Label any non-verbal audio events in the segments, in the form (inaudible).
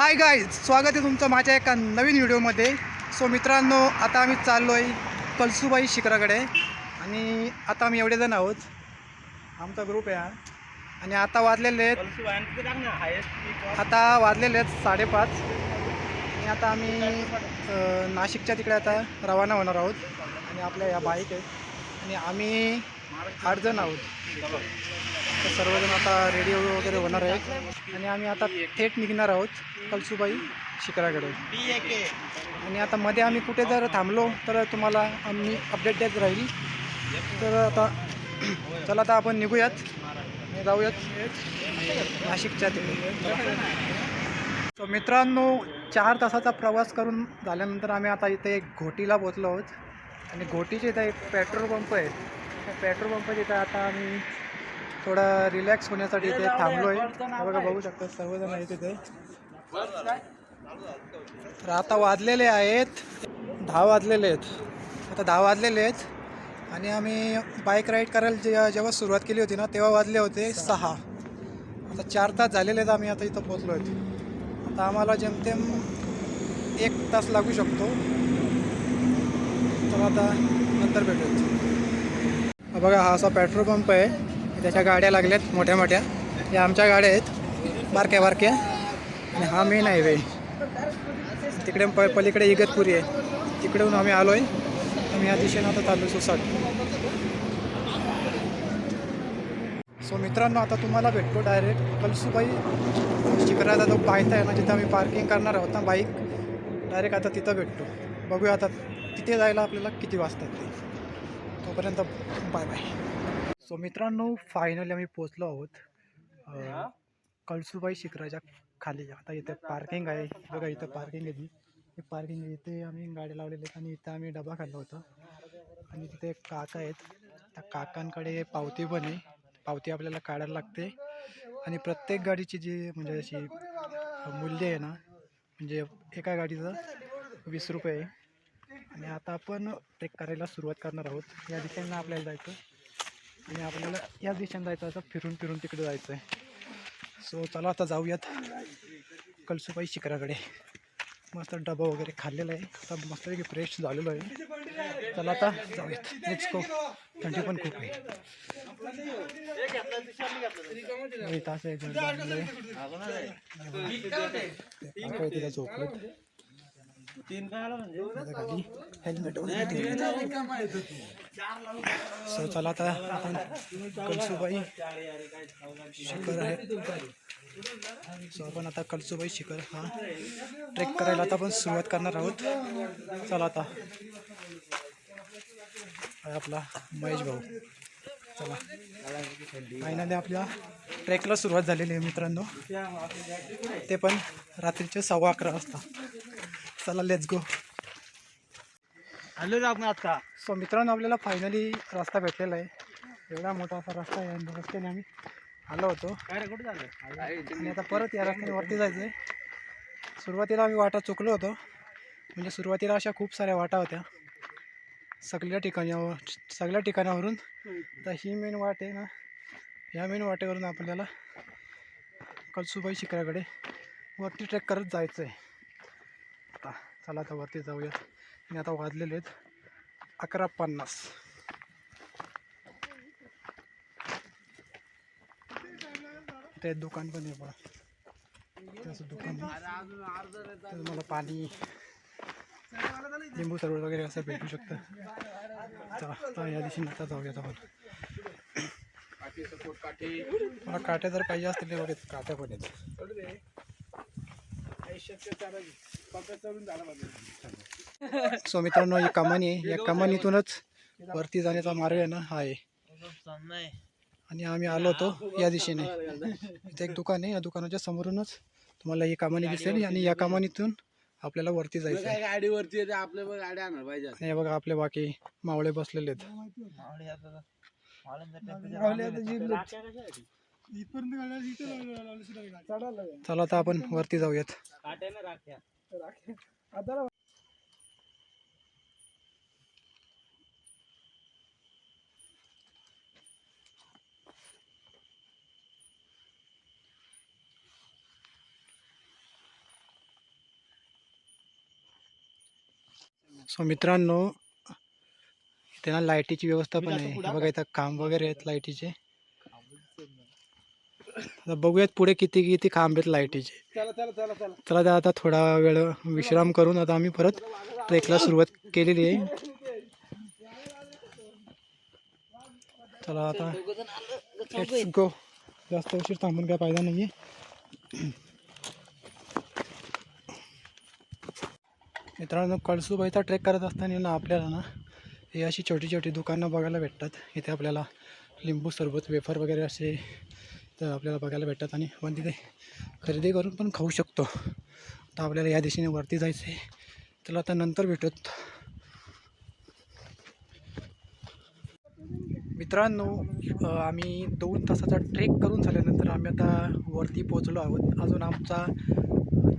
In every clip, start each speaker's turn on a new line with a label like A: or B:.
A: हाय गाय स्वागत आहे तुमचं माझ्या एका नवीन व्हिडिओमध्ये. सो मित्रांनो आता आम्ही चाललो आहे कलसुबाई शिखराकडे आणि आता आम्ही एवढे जण आहोत. आमचा ग्रुप आहे हा. आणि आता वाजलेले आहेत आता वाजलेले आहेत साडेपाच. आणि आता आम्ही नाशिकच्या तिकडे आता रवाना होणार आहोत. आणि आपल्या या बाईक आहेत. आणि आम्ही आठ जण आहोत. तर सर्वजण आता रेडी वगैरे होणार आहेत. आणि आम्ही आता थेट निघणार आहोत कलसुबाई शिखराकडे. आणि आता मध्ये आम्ही कुठे जर थांबलो तर तुम्हाला आम्ही अपडेट देत राहील. तर आता (clears throat) चला आता आपण निघूयात. जाऊयात. नाशिकच्या तिकडे. तर मित्रांनो चार तासाचा प्रवास करून झाल्यानंतर आम्ही आता इथे एक घोटीला पोचलो आहोत. आणि घोटीचे इथे एक पेट्रोल पंप आहे. पेट्रोल पंपाच्या इथं आता आम्ही थोडं रिलॅक्स होण्यासाठी इथे थांबलो आहे बघा बघू शकता सर्वजण आहेत इथे. तर आता वाजलेले आहेत. दहा वाजलेले आहेत. आता दहा वाजलेले आहेत. आणि आम्ही बाईक राईड करायला जे जेव्हा सुरुवात केली होती ना तेव्हा वाजले होते सहा. आता चार तास झालेले आहेत आम्ही आता इथं पोचलो आहेत. आता आम्हाला जेमतेम एक तास लागू शकतो. तर आता नंतर भेटूयात. बघा हा असा पेट्रोल पंप आहे. त्याच्या गाड्या लागल्यात मोठ्या मोठ्या. या आमच्या गाड्या आहेत बारक्या बारक्या. आणि हा मेन हायवे तिकडे प पलीकडे इगतपुरी आहे. तिकडेहून आम्ही आलो आहे आम्ही या दिशेनं आता चाललो सुसाट. सो मित्रांनो आता तुम्हाला भेटतो डायरेक्ट कलसुबाई शिकरायला जो पायथा आहे ना जिथं आम्ही पार्किंग करणार आहोत ना बाईक डायरेक्ट आता तिथं भेटतो. बघूया आता तिथे जायला आपल्याला किती वाजतात ते. तोपर्यंत बाय बाय. सो मित्रांनो फायनली आम्ही पोचलो आहोत कळसुबाई शिखराच्या खाली. आता इथे पार्किंग आहे. बघा इथं पार्किंग आहे. ती पार्किंग इथे आम्ही गाडी लावलेली आहेत आणि इथं आम्ही डबा खाल्ला होता. आणि तिथे काका आहेत. त्या काकांकडे पावती पण आहे. पावती आपल्याला काढायला लागते. आणि प्रत्येक गाडीची जी म्हणजे अशी मूल्य आहे ना म्हणजे एका गाडीचं वीस रुपये आहे. आणि आता आपण ट्रेक करायला सुरुवात करणार आहोत. या दिशेनं आपल्याला जायचं आणि आपल्याला या दिशेनं जायचं असं फिरून फिरून तिकडे जायचं आहे. सो चला आता जाऊयात कलसुबाई शिखराकडे. मस्त डबा वगैरे खाल्लेला आहे. आता मस्तपैकी फ्रेश झालेलो आहे. चला आता जाऊयात. लेट्स गो थंडी पण खूप आहे. इथं असं एक हेल्मेट सो चला आता आपण कलसुबाई शिखर आहे. सो आपण आता कलसुबाई शिखर हा ट्रेक करायला आता आपण सुरुवात करणार आहोत. चला आता. आपला महेश भाऊ. चला. फायनली आपल्या ट्रेकला सुरुवात झालेली आहे मित्रांनो. ते पण रात्रीचे सव्वा अकरा वाजता. चला लेट्स गो
B: आलो आपण आता.
A: सो मित्रांनो आपल्याला फायनली रस्ता भेटलेला आहे. एवढा मोठा असा रस्ता आहे आणि रस्त्याने आम्ही आलो होतो. आणि आता परत या रस्त्याने वरती जायचं आहे सुरुवातीला आम्ही वाटा चुकलो होतो. म्हणजे सुरुवातीला अशा खूप साऱ्या वाटा होत्या. सगळ्या ठिकाणी सगळ्या ठिकाणावरून. तर ही मेन वाट आहे ना ह्या मेन वाटेवरून आपल्याला कलसुबाई शिखराकडे वरती ट्रेक करत जायचं आहे चला आता वरती जाऊयात. आणि आता वाजलेले आहेत. अकरा पन्नास. ते दुकान पण आहे बघा. त्याचं दुकान आहे. मला पाणी लिंबू सरबत वगैरे असं भेटू शकतं. चला या दिवशी आता जाऊयात आपण. मला काट्या जर पाहिजे असतील तर बघा काट्या पण आहेत. सो मित्रांनो ही कमानी आहे. या कमानीतूनच वरती जाण्याचा मार्ग आहे ना हा आहे. आणि आम्ही आलो होतो या दिशेने. इथे एक दुकान आहे. या दुकानाच्या समोरूनच तुम्हाला ही कमानी दिसेल आणि या कमानीतून आपल्याला वरती जायचं आहे.
B: गाडीवरती येते आपल्या गाडी आणणार पाहिजे
A: आणि हे बघा आपले बाकी मावळे बसलेले आहेत. चला आता आपण वरती जाऊयात. सो मित्रांनो त्यांना लाईटीची व्यवस्था पण आहे. बघा इथं काम वगैरे आहेत लाईटीचे. आता बघूयात पुढे किती किती खांब आहेत लाईटीचे
B: चला चला
A: आता थोडा वेळ विश्राम करून आता आम्ही परत ट्रेकला सुरुवात केलेली आहे. चला आता गो जास्त उशीर थांबून काय फायदा नाही आहे मित्रांनो कळसूबाईचा ट्रेक करत असताना ना आपल्याला ना हे अशी छोटी छोटी दुकानं बघायला भेटतात. इथे आपल्याला लिंबू सरबत वेफर वगैरे असे तर आपल्याला बघायला भेटतात आणि आपण तिथे खरेदी करून पण खाऊ शकतो. आता आपल्याला या दिशेने वरती जायचं आहे चला आता नंतर भेटूत मित्रांनो आम्ही दोन तासाचा ट्रेक करून झाल्यानंतर आम्ही आता वरती पोचलो आहोत. अजून आमचा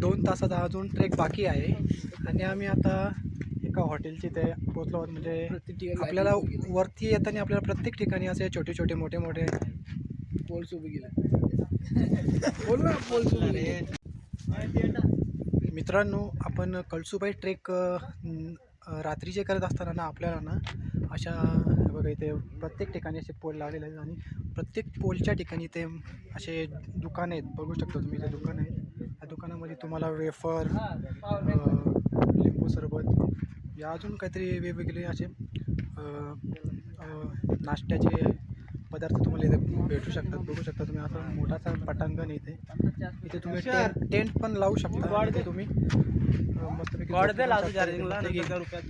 A: दोन तासाचा अजून ट्रेक बाकी आहे. आणि आम्ही आता एका हॉटेलची ते पोचलो आहोत. म्हणजे आपल्याला वरती येताना आपल्याला प्रत्येक ठिकाणी असे छोटे छोटे मोठे मोठे
B: पोल उभी गेला बोल ना पोल्स
A: मित्रांनो आपण कळसुबाई ट्रेक रात्रीचे करत असताना ना आपल्याला ना अशा बघा इथे प्रत्येक ठिकाणी असे पोल लावलेले आहेत आणि प्रत्येक पोलच्या ठिकाणी ते असे दुकानं आहेत. बघू शकता तुम्ही इथे दुकान आहेत. या दुकानामध्ये तुम्हाला वेफर लिंबू सरबत या अजून काहीतरी वेगवेगळे असे नाश्त्याचे पदार्थ तुम्हाला इथे भेटू शकतात बघू शकता तुम्ही. असं मोठासा पटांगण इथे. इथे तुम्ही टेंट पण लावू शकता. इथे तुम्ही. मस्तपैकी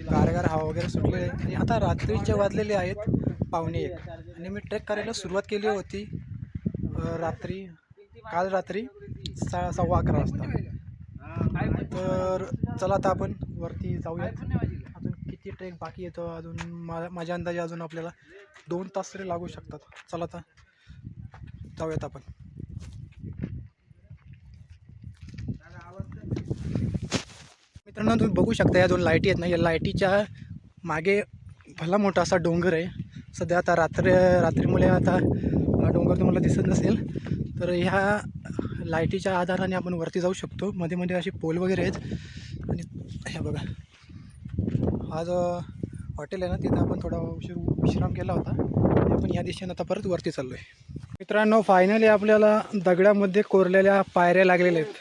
A: गारगार हवा वगैरे सुटलेली आहे. आणि आता रात्रीचे वाजलेले आहेत पावणे एक. आणि मी ट्रेक करायला सुरुवात केली होती रात्री काल रात्री सा सव्वा अकरा वाजता. तर चला आता आपण वरती जाऊयात. किती ट्रेक बाकी येतो अजून मा माझ्या अंदाजे अजून आपल्याला दोन तास तरी लागू शकतात. चला आता जाऊयात आपण. मित्रांनो तुम्ही बघू शकता या दोन लाईटी आहेत ना या लाईटीच्या मागे भला मोठा असा डोंगर आहे. सध्या आता रात्र रात्रीमुळे आता हा डोंगर तुम्हाला दिसत नसेल तर ह्या लाईटीच्या आधाराने आपण वरती जाऊ शकतो. मध्ये मध्ये असे पोल वगैरे आहेत. आणि हे बघा आज हॉटेल आहे ना तिथं आपण थोडा उशीर विश्राम केला होता. आपण या दिशेनं आता परत वरती चाललो आहे मित्रांनो फायनली आपल्याला दगडामध्ये कोरलेल्या पायऱ्या लागलेल्या आहेत.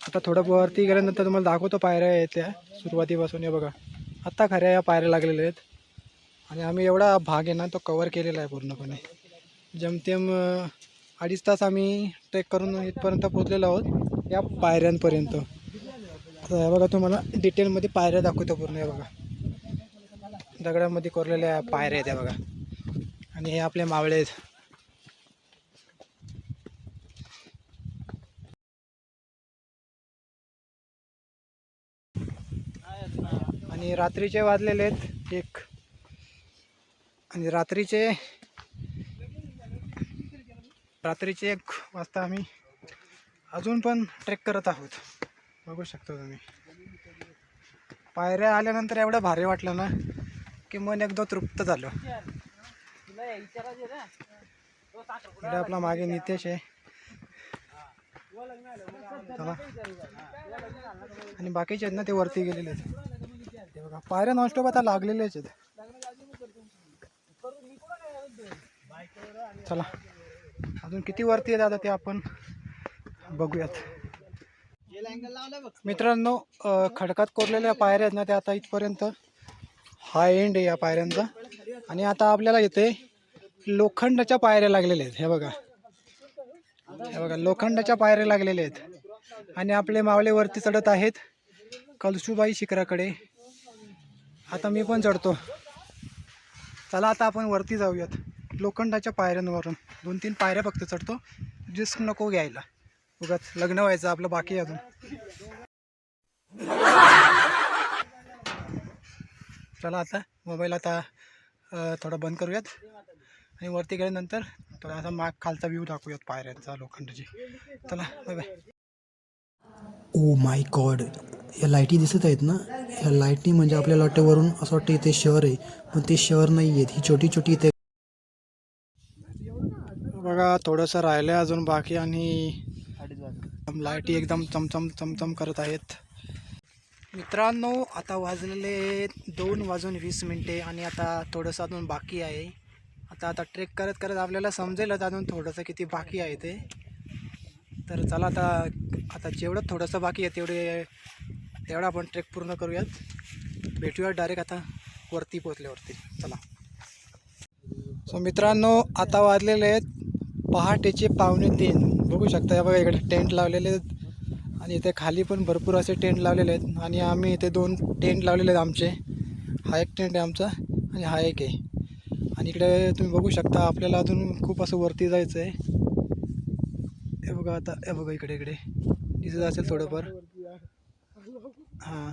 A: आता थोडं वरती गेल्यानंतर तुम्हाला दाखवतो पायऱ्या आहेत त्या सुरुवातीपासून हे बघा. आत्ता खऱ्या या पायऱ्या लागलेल्या आहेत. आणि आम्ही एवढा भाग आहे ना तो कवर केलेला आहे पूर्णपणे. जमतेम अडीच तास आम्ही ट्रेक करून इथपर्यंत पोचलेलो आहोत या पायऱ्यांपर्यंत. आता बघा तुम्हाला डिटेलमध्ये पायऱ्या दाखवतो पूर्ण हे बघा. दगडामध्ये कोरलेल्या पायऱ्या आहेत या बघा. आणि हे आपले मावळे आहेत. आणि रात्रीचे वाजलेले आहेत एक. आणि रात्रीचे रात्रीचे एक वाजता आम्ही अजून पण ट्रेक करत आहोत. बघू शकता तुम्ही. पायऱ्या आल्यानंतर एवढं भारी वाटलं ना की मन एकदा तृप्त झालं. इकडे आपला मागे नितेश आहे. चला. आणि बाकीचे आहेत ना ते वरती गेलेले आहेत. ते बघा पायऱ्या नॉनस्टॉप आता लागलेलेच आहेत. चला. अजून किती वरती आहेत आता ते आपण बघूयात. मित्रांनो खडकात कोरलेल्या पायऱ्या आहेत ना त्या आता इथपर्यंत हा एंड आहे या पायऱ्यांचा. आणि आता आपल्याला इथे लोखंडाच्या पायऱ्या लागलेल्या आहेत. हे बघा. हे बघा लोखंडाच्या पायऱ्या लागलेल्या आहेत. आणि आपले मावळे वरती चढत आहेत. कलसुबाई शिखराकडे. आता मी पण चढतो. चला आता आपण वरती जाऊयात. लोखंडाच्या पायऱ्यांवरून. दोन तीन पायऱ्या फक्त चढतो. रिस्क नको घ्यायला. उगाच लग्न व्हायचं आपलं बाकी अजून. चला आता मोबाईल आता थोडा बंद करूयात. आणि वरती गेल्यानंतर थोडा असा माग खालचा व्ह्यू दाखवूयात पायऱ्यांचा लोखंडाची. चला bye bye oh my god या लाईटी दिसत आहेत ना? या लाईटी म्हणजे आपल्याला वाटतं वरून असं वाटतं इथे शहर आहे पण ते शहर नाही आहेत. ही छोटी छोटी इथे बघा थोडंसं राहिलं आहे अजून बाकी आणि लाईटी एकदम चमचम चमचम करत आहेत. मित्रांनो आता वाजलेले दोन वाजून वीस मिनटे आणि आता थोडंसं अजून बाकी आहे. आता आता ट्रेक करत करत आपल्याला समजेलच अजून थोडंसं किती बाकी आहे ते. तर चला आता आता जेवढं थोडंसं बाकी आहे तेवढे तेवढा आपण ट्रेक पूर्ण करूयात. भेटूया डायरेक्ट आता वरती पोचल्यावरती चला. सो मित्रांनो आता वाजलेले आहेत पहाटेचे पावणे तीन. बघू शकता. या बघा इकडे टेंट लावलेले आहेत आणि इथे खाली पण भरपूर असे टेंट लावलेले आहेत. आणि आम्ही इथे दोन टेंट लावलेले आहेत आमचे. हा एक टेंट आहे आमचा आणि हा एक आहे. आणि इकडे तुम्ही बघू शकता आपल्याला अजून खूप असं वरती जायचं आहे. हे बघा आता हे बघा इकडे इकडे. दिसत असेल थोडंफार. हां.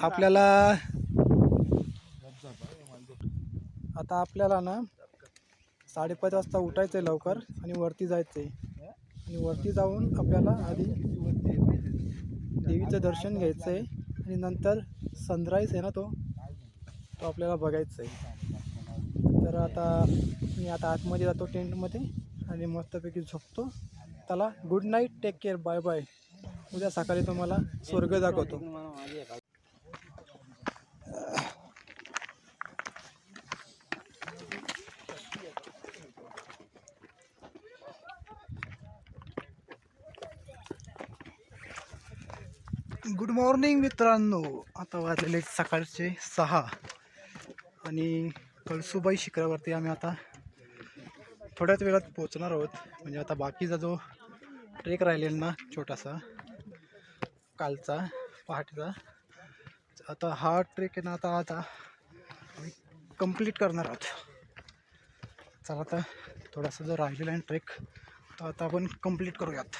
A: आपल्याला आता आपल्याला ना साडेपाच वाजता उठायचं आहे लवकर आणि वरती जायचं आहे आणि वरती जाऊन आपल्याला आधी देवीचं दर्शन घ्यायचं आहे आणि नंतर सनराईज आहे ना तो तो आपल्याला बघायचा आहे तर आता मी आता आतमध्ये जातो टेंटमध्ये आणि मस्तपैकी झोपतो. त्याला good night take care bye bye उद्या सकाळी तुम्हाला स्वर्ग दाखवतो. गुड मॉर्निंग मित्रांनो. आता वाजलेले सकाळचे सहा. आणि कळसुबाई शिखरावरती आम्ही आता थोड्याच वेळात पोचणार आहोत. म्हणजे आता बाकीचा जो ट्रेक राहिलेला ना छोटासा कालचा पहाटेचा आता हा ट्रेक आहे ना आता आता आम्ही कंप्लीट करणार आहोत. चला आता थोडासा जो राहिलेला आहे ट्रेक तो आता आपण कंप्लीट करूयात.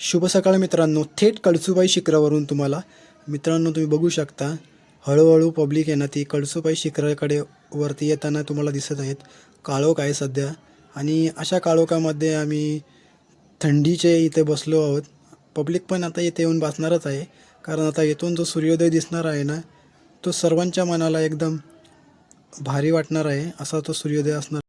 A: शुभ सकाळ मित्रांनो. थेट कळसुबाई शिखरावरून तुम्हाला. मित्रांनो तुम्ही बघू शकता हळूहळू पब्लिक आहे ना ती कळसुबाई शिखराकडे वरती येताना तुम्हाला दिसत आहेत. काळोख आहे सध्या. आणि अशा काळोखामध्ये आम्ही थंडीचे इथे बसलो आहोत. पब्लिक पण आता इथे येऊन बसणारच आहे. कारण आता येथून जो सूर्योदय दिसणार आहे ना तो सर्वांच्या मनाला एकदम भारी वाटणार आहे. असा तो सूर्योदय असणार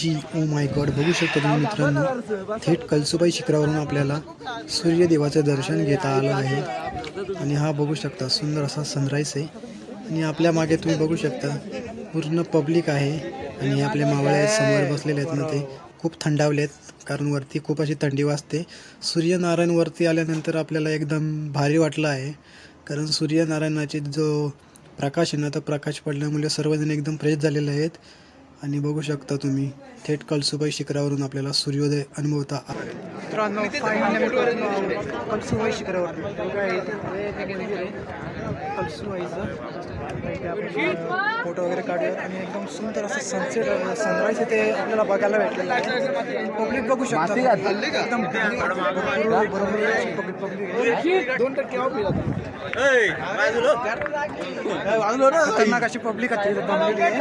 A: जी ओ माय गॉड बघू शकता तुम्ही मित्रांनो थेट कलसुबाई शिखरावरून आपल्याला सूर्यदेवाचं दर्शन घेता आलं आहे. आणि हा बघू शकता सुंदर असा सनराईज आहे. आणि आपल्या मागे तुम्ही बघू शकता पूर्ण पब्लिक आहे. आणि आपले मावळे समोर बसलेले आहेत ना ते. खूप थंडावले आहेत कारण वरती खूप अशी थंडी वाजते. सूर्यनारायणवरती आल्यानंतर आपल्याला एकदम भारी वाटलं आहे. कारण सूर्यनारायणाचे जो प्रकाश आहे ना तो प्रकाश पडल्यामुळे सर्वजण एकदम फ्रेश झालेले आहेत. आणि बघू शकता तुम्ही थेट कळसुबाई शिखरावरून आपल्याला सूर्योदय अनुभवता. मित्रांनो कळसुबाई शिखरावर कळसुबाईचं फोटो वगैरे काढूयात. आणि एकदम सुंदर असं सनसेट सनराईज इथे आपल्याला बघायला भेटलेलं आहे. पब्लिक बघू शकता एकदम अशी पब्लिक
B: दोन टक्के
A: खतरनाक अशी पब्लिक आहे इथे जमलेली आहे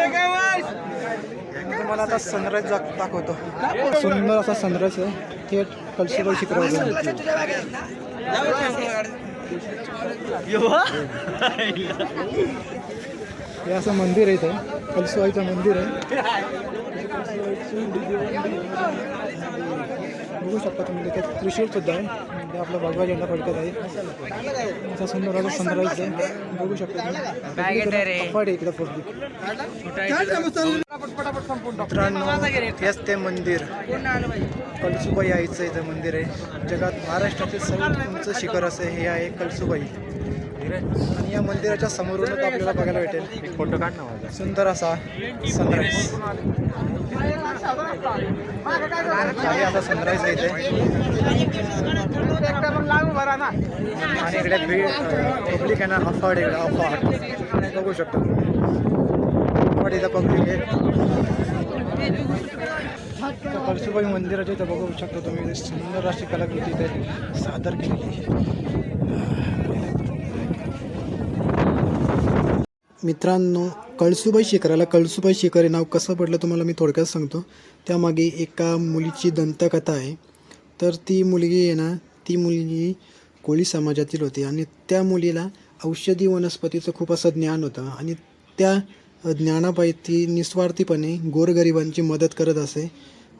A: मी तुम्हाला आता सनराईज दाखवतो. सुंदर असा सनराईज आहे. थेट कलसुबाई शिखरावर हे असं मंदिर आहे इथं. कलसुबाईचं मंदिर आहे. बघू शकता तुम्ही तिथे त्रिशूल सुद्धा आहे. आपला भगवा झेंडा फडकत आहे. असा सुंदर असा सनराईज आहे. बघू शकता इकडे मित्रांनो हेच ते मंदिर. कलसुबाई आईचं इथं मंदिर आहे. जगात महाराष्ट्रातील सर्वात उंच शिखर असे हे आहे कलसुबाई. आणि या मंदिराच्या समोरूनच आपल्याला बघायला भेटेल. फोटो काढ सुंदर असा सनराईज आता सनराईज इथे आणि इकडे भीड पब्लिक आहे ना अफाड इकडे अफाट बघू शकतो. अफाड इथं पब्लिक आहे. कळसुबाई मंदिराच्या इथं बघू शकता तुम्ही. सुंदर अशी कलाकृती इथे सादर केलेली मित्रांनो कळसुबाई शिखराला कळसुबाई शिखर हे नाव कसं पडलं तुम्हाला मी थोडक्यात सांगतो. त्यामागे एका मुलीची दंतकथा आहे. तर ती मुलगी आहे ना ती मुलगी कोळी समाजातील होती आणि त्या मुलीला औषधी वनस्पतीचं खूप असं ज्ञान होतं आणि त्या ज्ञानापायी ती निस्वार्थीपणे गोरगरिबांची मदत करत असे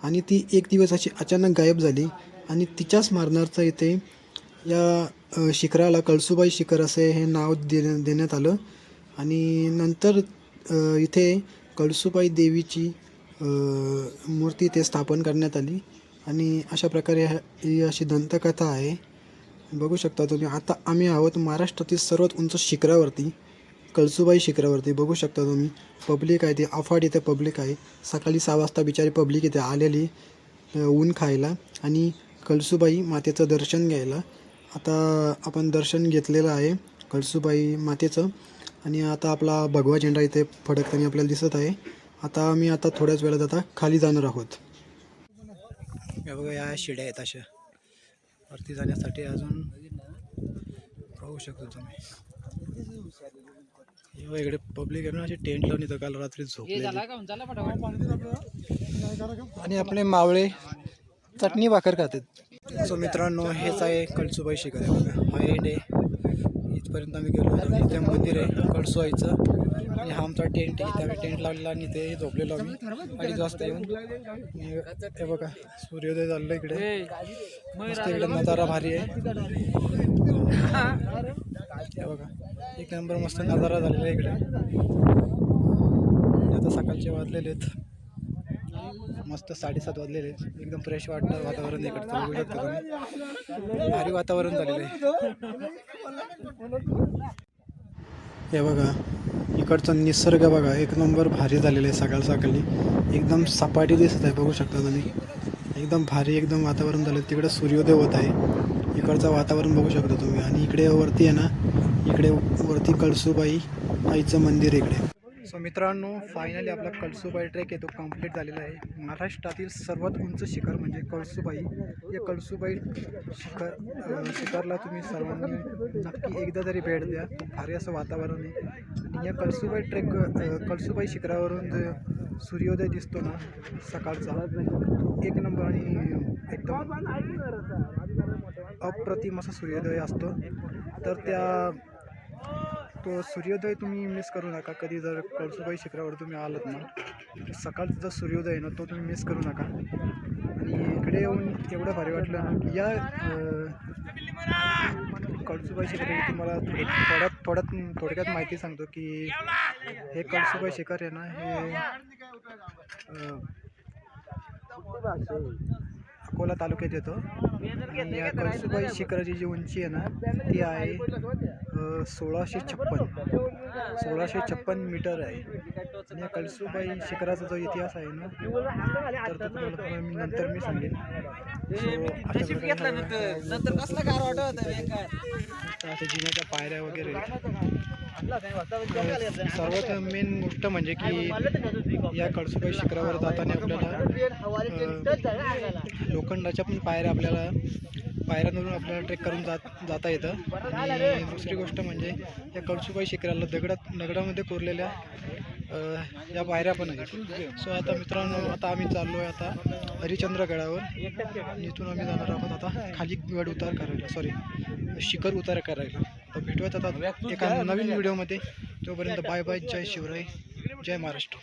A: आणि ती एक दिवस अशी अचानक गायब झाली आणि तिच्याच स्मरणार्थ इथे या शिखराला कळसुबाई शिखर असे हे नाव दे देण्यात आलं. आणि नंतर इथे कळसुबाई देवीची मूर्ती इथे स्थापन करण्यात आली. आणि अशा प्रकारे ही अशी दंतकथा आहे. बघू शकता तुम्ही आता आम्ही आहोत महाराष्ट्रातील सर्वात उंच शिखरावरती कळसुबाई शिखरावरती. बघू शकता तुम्ही पब्लिक आहे ते अफाट इथे पब्लिक आहे. सकाळी सहा वाजता बिचारी पब्लिक इथे आलेली ऊन खायला आणि कळसुबाई मातेचं दर्शन घ्यायला. आता आपण दर्शन घेतलेलं आहे कळसुबाई मातेचं. आणि आता आपला भगवा झेंडा इथे फडकताना आपल्याला दिसत आहे. आता आम्ही आता थोड्याच वेळात आता खाली जाणार आहोत. हे बघा या शिड्या आहेत अशा. वरती जाण्यासाठी अजून पाहू शकतो तुम्ही. इकडे पब्लिक आहे ना असे टेंट लावून इथं काल रात्री झोपले आणि आपले मावळे चटणी भाकर खातात. सो मित्रांनो हेच आहे कळसुबाई शिखर. आहे बघा हा एंड आहे इथपर्यंत आम्ही गेलो होतो इथे मंदिर आहे कळसुबाईचं आणि हा आमचा टेंट आहे इथे आम्ही टेंट लावलेला आणि इथे झोपलेलो आम्ही. अडीच वाजता येऊन. हे बघा सूर्योदय झालेला इकडे. मस्त इकडे नजारा भारी आहे. हे बघा एक नंबर मस्त नजारा झालेला आहे इकडे. आता सकाळचे वाजलेले आहेत. मस्त साडेसात वाजलेले आहेत. एकदम फ्रेश वाटतं वातावरण इकडचं. बघू शकता तुम्ही भारी वातावरण झालेलं आहे. हे बघा इकडचा निसर्ग बघा एक नंबर भारी झालेलं आहे सकाळ सकाळी. एकदम सपाटी दिसत आहे बघू शकता तुम्ही. एकदम भारी एकदम वातावरण झालं. तिकडे सूर्योदय होत आहे. इकडचं वातावरण बघू शकता तुम्ही. आणि इकडे वरती आहे ना इकडे वरती कळसूबाई आईचं मंदिर इकडे. सो मित्रांनो फायनली आपला कळसुबाई ट्रेक आहे तो कंप्लीट झालेला आहे. महाराष्ट्रातील सर्वात उंच शिखर म्हणजे कळसुबाई. या कळसुबाई शिखर शिखरला तुम्ही सर्वांनी नक्की एकदा तरी भेट द्या. भारी असं वातावरण आहे. आणि या कळसुबाई ट्रेक कळसूबाई कळसुबाई शिखरावरून जे सूर्योदय दिसतो ना सकाळचा एक नंबर आणि एकदम अप्रतिम असा सूर्योदय असतो. तर त्या तो सूर्योदय तुम्ही मिस करू नका. कधी जर कळसुबाई शिखरावर तुम्ही आलात ना सकाळचा जो सूर्योदय आहे ना तो तुम्ही मिस करू नका. आणि इकडे येऊन एवढं भारी वाटलं ना की या कळसुबाई शिखर तुम्हाला थोड्यात थोड्यात थोडक्यात माहिती सांगतो की हे कळसुबाई शिखर आहे ना हे अकोला तालुक्यात येतो. आणि या कळसुबाई शिखराची जी उंची आहे ना ती आहे सोळाशे छप्पन. सोळाशे छप्पन मीटर आहे. आणि या कळसुबाई शिखराचा जो इतिहास आहे ना तर तो तुम्हाला मी नंतर मी सांगेन. जिन्याच्या पायऱ्या वगैरे. सर्वात मेन गोष्ट म्हणजे की या कळसुबाई शिखरावर जाताना आपल्याला लोखंडाच्या पण पायऱ्या आपल्याला पायऱ्यांवरून आपल्याला ट्रेक करून जात जाता येतं. आणि दुसरी गोष्ट म्हणजे या कळसुबाई शिखराला दगडात दगडामध्ये कोरलेल्या या पायऱ्या पण आहेत. सो आता मित्रांनो आता आम्ही चाललो आहे आता हरिश्चंद्र गडावर. इथून आम्ही जाणार आहोत आता खाली गड उतार करायला. सॉरी शिखर उतार करायला. तर भेटूयात आता एका नवीन व्हिडिओमध्ये. तोपर्यंत बाय बाय जय शिवराय. जय महाराष्ट्र.